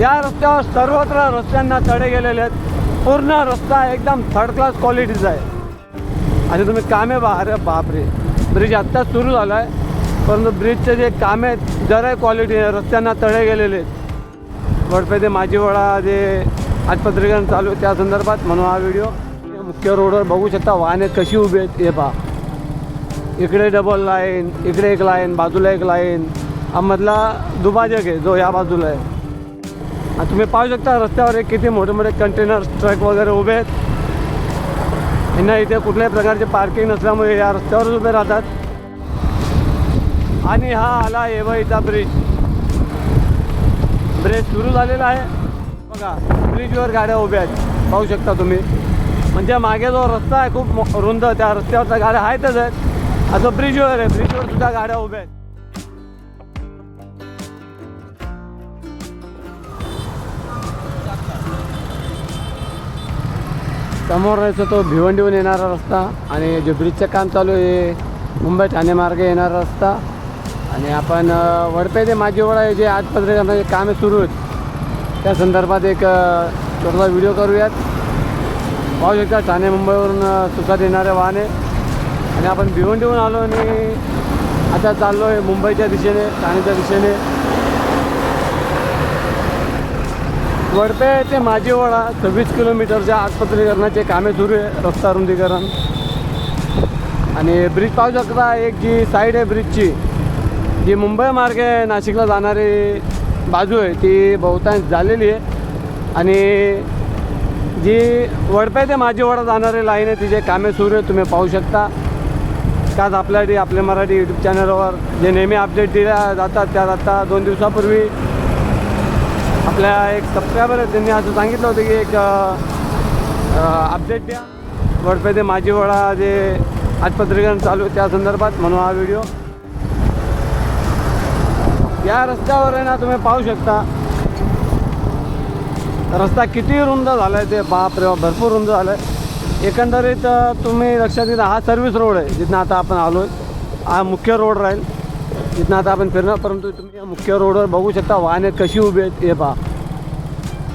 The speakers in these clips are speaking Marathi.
या रस्त्यावर सर्वत्र रस्त्यांना तडे गेलेले आहेत. पूर्ण रस्ता एकदम थर्ड क्लास क्वालिटीचा आहे. आणि तुम्ही कामे बा अरे बापरे. ब्रिज आत्ताच सुरू झाला आहे परंतु ब्रिजचे जे कामे आहेत जरा क्वालिटी आहे. रस्त्यांना तडे गेलेले आहेत. वडपे ते माझीवडा जे आज पत्रिकरण चालू आहे त्या संदर्भात म्हणून हा व्हिडिओ मुख्य रोडवर बघू शकता वाहने कशी उभी आहेत हे पहा. इकडे डबल लाईन इकडे एक लाईन बाजूला एक लाईन हा मधला दुभाजक आहे जो या बाजूला आहे. आणि तुम्ही पाहू शकता रस्त्यावर एक किती मोठे मोठे कंटेनर ट्रक वगैरे उभे आहेत. यांना इथे कुठल्याही प्रकारचे पार्किंग नसल्यामुळे या रस्त्यावरच उभे राहतात. आणि हा आला येवईचा ब्रिज ब्रिज सुरू झालेला आहे. बघा ब्रिजवर गाड्या उभ्या आहेत. पाहू शकता तुम्ही. म्हणजे मागे जो रस्ता आहे खूप मो- रुंद त्या रस्त्यावरच्या गाड्या आहेतच आहेत. असं ब्रिजवर आहे ब्रिजवर सुद्धा गाड्या उभ्या आहेत. समोर राहायचं तो भिवंडीहून येणारा रस्ता आणि जे ब्रिजचं काम चालू आहे मुंबई ठाणे मार्गे येणारा रस्ता. आणि आपण अ, वडपे ते माझीवडा जे आज पत्रिकामध्ये कामे सुरू आहेत त्या संदर्भात एक अ, छोटासा व्हिडिओ करूयात. पाहू शकता ठाणे मुंबईवरून सुखात येणारे वाहने. आणि आपण भिवंडीहून आलो आणि आता चाललो आहे मुंबईच्या दिशेने ठाण्याच्या दिशेने. वडपे ते माझीवाडा सव्वीस किलोमीटरच्या आजपत्रीकरणाचे कामे सुरू आहे रस्ता रुंदीकरण. आणि ब्रिज पाहू शकता एक जी साईड आहे ब्रिजची जी मुंबई मार्गे नाशिकला जाणारी बाजू आहे ती बहुतांश झालेली आहे. आणि जी वडपे ते माझीवाडा जाणारी लाईन आहे तिचे कामे सुरू आहे तुम्ही पाहू शकता. काच आपल्यासाठी आपल्या मराठी यूट्यूब चॅनलवर जे नेहमी अपडेट दिल्या जातात त्यात आता दोन दिवसापूर्वी. आपल्या एक सबस्क्रायबर आहे त्यांनी असं सांगितलं होतं की एक अपडेट द्या. वडपे ते माझीवडा जे आज पत्रिकरण चालू आहे त्या संदर्भात म्हणून हा व्हिडिओ या रस्त्यावर आहे ना तुम्ही पाहू शकता. रस्ता किती रुंद झाला आहे ते बाप रे भरपूर रुंद झालं आहे एकंदरीत तुम्ही लक्षात घेता हा सर्व्हिस रोड आहे जिथनं आता आपण आलो आहे हा मुख्य रोड राहील. तिथनं आता आपण फिरणार परंतु तुम्ही या मुख्य रोडवर बघू शकता वाहने कशी उभी आहेत हे पहा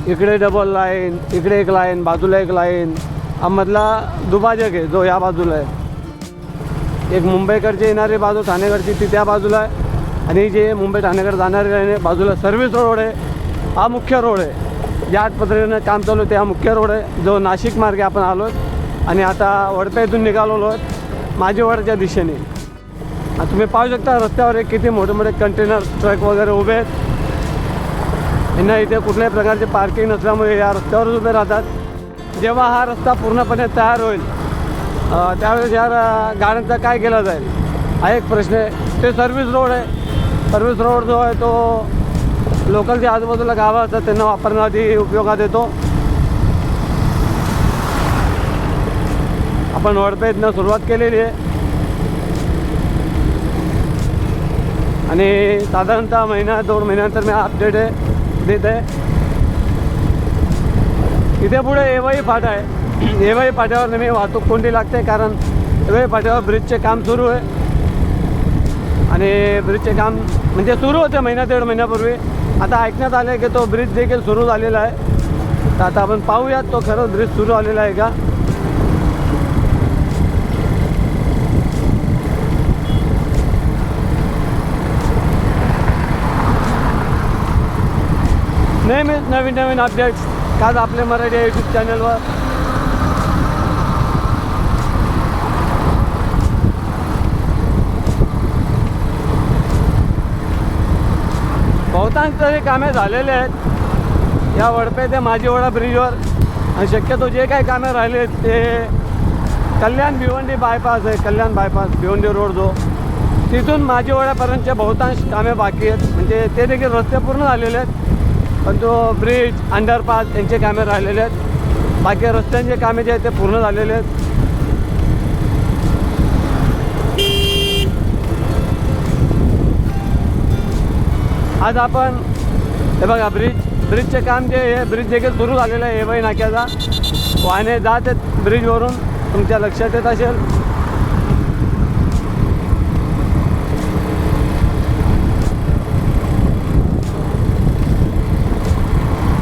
इकडे डबल लाईन इकडे एक लाईन बाजूला एक लाईन हा मधला दुभाजक आहे जो या बाजूला आहे एक मुंबईकडची येणारी बाजू ठाणेकडची ती त्या बाजूला आहे आणि जे मुंबई ठाणेकडे जाणारी लाईन आहे बाजूला सर्व्हिस रोड आहे हा मुख्य रोड आहे ज्या आठ पद्धतीनं काम चालू आहे ते हा मुख्य रोड आहे जो नाशिक मार्गे आपण आलो आणि आता वडपे इथून निघालेलो आहेत। वडच्या दिशेने। तुम्ही पाहू शकता रस्त्यावर एक किती मोठे मोठे कंटेनर ट्रक वगैरे उभे आहेत. यांना इथे कुठल्याही प्रकारचे पार्किंग नसल्यामुळे या रस्त्यावरच उभे राहतात. जेव्हा हा रस्ता पूर्णपणे तयार होईल त्यावेळेस या गाड्यांचा काय केला जाईल? हा एक प्रश्न आहे. ते सर्व्हिस रोड आहे. सर्व्हिस रोड जो आहे तो लोकल जे आजूबाजूला गावं असतात त्यांना वापरण्यासाठी उपयोगात येतो. आपण वडपेतनं सुरुवात केलेली आहे. आणि साधारणतः महिना दोन महिन्यानंतर मी अपडेट आहे देत आहे. इथे पुढे एवाई फाटा आहे. एवाई फाट्यावर नेहमी वाहतूक कोंडी लागते कारण एवाई फाट्यावर ब्रिजचे काम सुरू आहे. आणि ब्रिजचे काम म्हणजे सुरू होते महिना दीड महिन्यापूर्वी. आता ऐकण्यात आलं आहे की तो ब्रिज देखील सुरू झालेला आहे. तर आता आपण पाहूयात तो खरंच ब्रिज सुरू झालेला आहे का? नेहमीच नवीन नवीन अपडेट्स काल आपले मराठी यूट्यूब चॅनलवर बहुतांश तरी कामे झालेले आहेत. या वडपे ते माझीवडा ब्रिजवर आणि शक्यतो जे काही कामे राहिले ते कल्याण भिवंडी बायपास आहे. कल्याण बायपास भिवंडी रोड जो. तिथून माझी माझीवड्यापर्यंतचे बहुतांश कामे बाकी आहेत. म्हणजे ते देखील रस्ते पूर्ण झालेले आहेत. पण तो ब्रिज अंडरपास यांचे कामे राहिलेले आहेत. बाकी रस्त्यांचे कामे जे आहेत ते पूर्ण झालेले आहेत. आज आपण हे बघा ब्रिज ब्रिजचे काम जे आहे ब्रिज देखील सुरू झालेलं आहे एवई नाक्याचा वाहने जात आहेत ब्रिजवरून तुमच्या लक्षात येत असेल.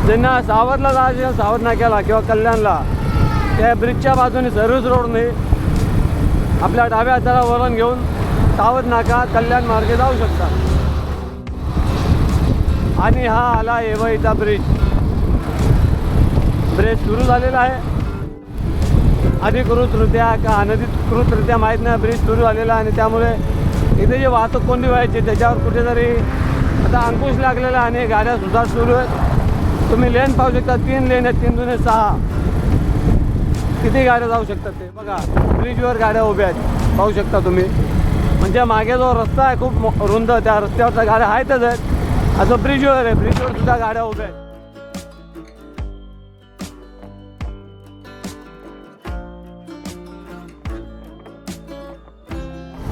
ज्यांना सावधला जायचं असेल, नाक्याला किंवा कल्याणला त्या ब्रिजच्या बाजूने सर्व्हिस रोडने आपल्या डाव्या हाताला वळण घेऊन सावर नाका कल्याण मार्गे जाऊ शकता. आणि हा आला येवईचा ब्रिज ब्रिज सुरू झालेला आहे. अधिकृतरित्या का अनधिकृतरित्या माहीत नाही ब्रिज सुरू झालेला आहे आणि त्यामुळे इथे जे वाहतूक कोंडी व्हायची त्याच्यावर कुठेतरी आता अंकुश लागलेला आणि गाड्या सुद्धा सुरू आहेत. तुम्ही लेन पाहू शकता तीन लेन आहेत तीन जुने सहा. किती गाड्या जाऊ शकतात ते? बघा ब्रिजवर गाड्या उभ्या आहेत. पाहू शकता तुम्ही. म्हणजे मागे जो रस्ता आहे खूप मो- रुंद त्या रस्त्यावरच्या गाड्या आहेतच आहेत. असं ब्रिजवर आहे. ब्रिजवर सुद्धा गाड्या उभ्या आहेत.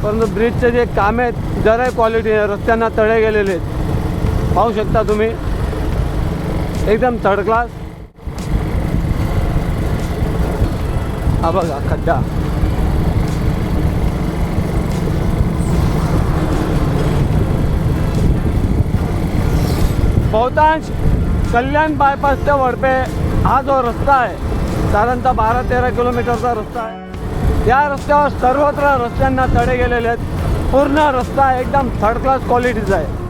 परंतु ब्रिजचे जे काम आहेत जरा क्वालिटी आहे रस्त्यांना तळे गेलेले आहेत. पाहू शकता तुम्ही. एकदम थर्ड क्लास हा बघा खड्डा बहुतांश कल्याण बायपास वडपे हा जो रस्ता आहे साधारणतः बारा तेरा किलोमीटरचा रस्ता आहे. या रस्त्यावर सर्वत्र रस्त्यांना तडे गेलेले आहेत. पूर्ण रस्ता एकदम थर्ड क्लास क्वालिटीचा आहे.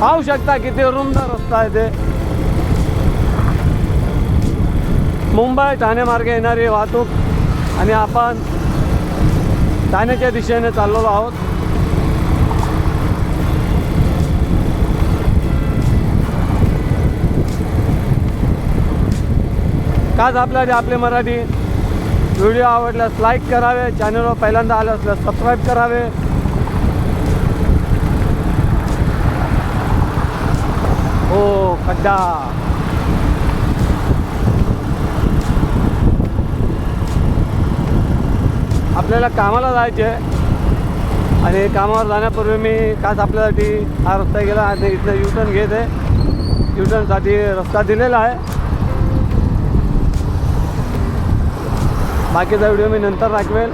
पाहू शकता किती रुंद रस्ता आहे ते मुंबई ठाणे मार्गे येणारी वाहतूक आणि आपण ठाण्याच्या दिशेने चाललेलो आहोत काच आपल्याला आपले मराठी व्हिडिओ आवडल्यास लाईक करावे चॅनलवर पहिल्यांदा आलं असल्यास सबस्क्राईब करावे हो खड्डा. आपल्याला कामाला जायचे आहे. आणि कामावर जाण्यापूर्वी मी खास आपल्यासाठी हा रस्ता गेला आणि इथं युटर्न घेत आहे. युटर्नसाठी रस्ता दिलेला आहे. बाकीचा व्हिडिओ मी नंतर दाखवेल.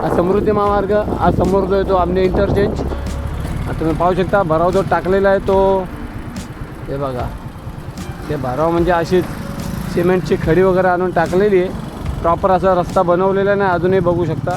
हा समृद्धी महामार्ग हा समोर जो आहे तो आमने इंटरचेंज तुम्ही पाहू शकता भराव जो टाकलेला आहे तो हे बघा. ते भराव म्हणजे अशीच सिमेंटची खडी वगैरे आणून टाकलेली आहे. प्रॉपर असा रस्ता बनवलेला नाही अजूनही बघू शकता.